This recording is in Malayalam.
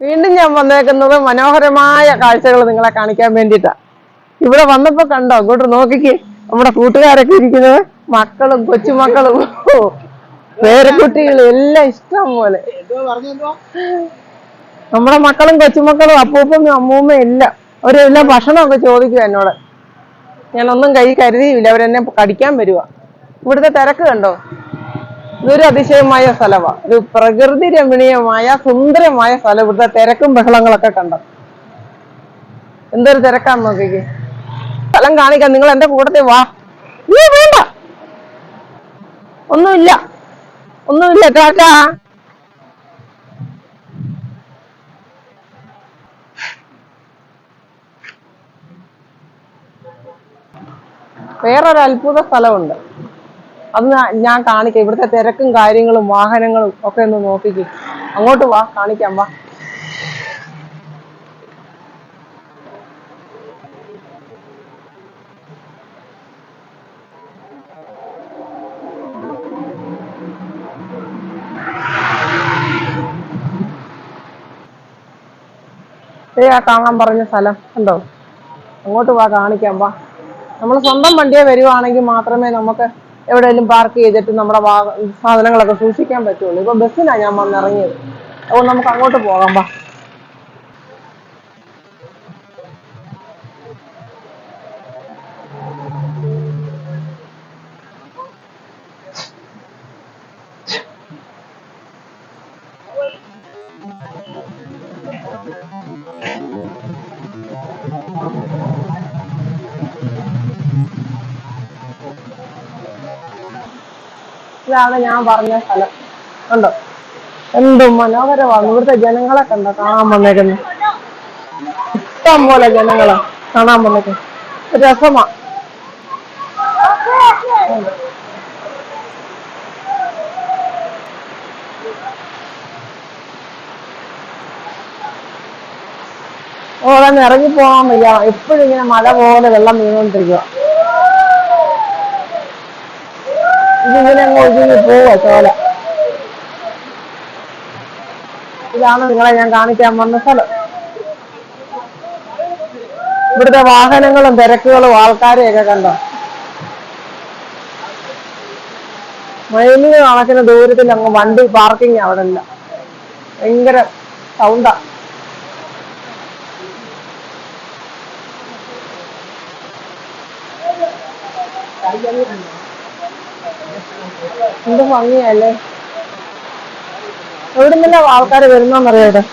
വീണ്ടും ഞാൻ വന്നേക്കുന്നത് മനോഹരമായ കാഴ്ചകൾ നിങ്ങളെ കാണിക്കാൻ വേണ്ടിട്ടാ ഇവിടെ വന്നപ്പോ കണ്ടോ? അങ്ങോട്ട് നോക്കിക്കേ. നമ്മുടെ കൂട്ടുകാരൊക്കെ ഇരിക്കുന്നത്. മക്കളും കൊച്ചുമക്കളും. പേരക്കുട്ടികളും എല്ലാം ഇഷ്ടം പോലെ. നമ്മുടെ മക്കളും കൊച്ചുമക്കളും അപ്പൂപ്പനും അമ്മൂമ്മയും എല്ലാം. അവരെല്ലാം ഭക്ഷണമൊക്കെ ചോദിക്കും എന്നോട്. ഞാനൊന്നും കൈ കരുതിയില്ല. അവരെന്നെ കടിക്കാൻ വരുവാ. ഇവിടുത്തെ തിരക്ക് കണ്ടോ? ഇതൊരു അതിശയമായ സ്ഥലമാണ് ഒരു പ്രകൃതി രമണീയമായ സുന്ദരമായ സ്ഥലം ഇവിടുത്തെ തിരക്കും ബഹളങ്ങളൊക്കെ കണ്ടോ? എന്തൊരു തിരക്കാന്ന് നോക്കിക്ക്. സ്ഥലം കാണിക്കാം നിങ്ങൾ എന്റെ കൂട്ടത്തിൽ വാ. നീ വേണ്ട. ഒന്നുമില്ല. ഒന്നുമില്ല ടാറ്റാ വേറൊരു അത്ഭുത സ്ഥലമുണ്ട്. അത് ഞാൻ കാണിക്കാം. ഇവിടുത്തെ തിരക്കും കാര്യങ്ങളും വാഹനങ്ങളും ഒക്കെ ഒന്ന് നോക്കിക്കും. അങ്ങോട്ട് വാ കാണിക്കാം വാ. ഏ ആ കാണാൻ പറഞ്ഞ സ്ഥലം ഉണ്ടോ അങ്ങോട്ട് വാ കാണിക്കാം വാ. നമ്മൾ സ്വന്തം വണ്ടിയെ വരുവാണെങ്കിൽ മാത്രമേ നമുക്ക് എവിടെയെങ്കിലും പാർക്ക് ചെയ്തിട്ട് നമ്മുടെ സാധനങ്ങളൊക്കെ സൂക്ഷിക്കാൻ പറ്റുള്ളൂ. ഇപ്പൊ ബസ്സിനാണ് ഞാൻ വന്നിറങ്ങിയത്. അപ്പൊ നമുക്ക് അങ്ങോട്ട് പോകാം വാ. ഇതാണ് ഞാൻ പറഞ്ഞ സ്ഥലം. കണ്ടോ? എന്തും മനോഹരമാണ്. ഇവിടുത്തെ ജനങ്ങളെ കണ്ടോ? കാണാൻ വന്നേക്കുന്നു ഇഷ്ടം പോലെ ജനങ്ങളെ കാണാൻ വന്നേക്കുന്നു രസമാ. ഓ ഇറങ്ങി പോകാൻ വയ്യ. എപ്പോഴും ഇങ്ങനെ മഴ പോലെ വെള്ളം വീണുകൊണ്ടിരിക്കുക ഇതിങ്ങനെ അങ്ങ് ഒഴുകി പോവാ ചോല. ഇതാണ് നിങ്ങളെ ഞാൻ കാണിക്കാൻ വന്ന സ്ഥലം. ഇവിടുത്തെ വാഹനങ്ങളും തിരക്കുകളും ആൾക്കാരെയൊക്കെ കണ്ടോ? മൈലിന് കണക്കിന് ദൂരത്തിൽ അങ്ങ് വണ്ടി പാർക്കിംഗ് അവിടെ ഇല്ല ഭയങ്കര സൗണ്ടാ എന്ത് ഭംഗിയല്ലേ എവിടെ നിന്നെല്ലാം ആൾക്കാർ വരുന്നറിയാം ഇവിടെ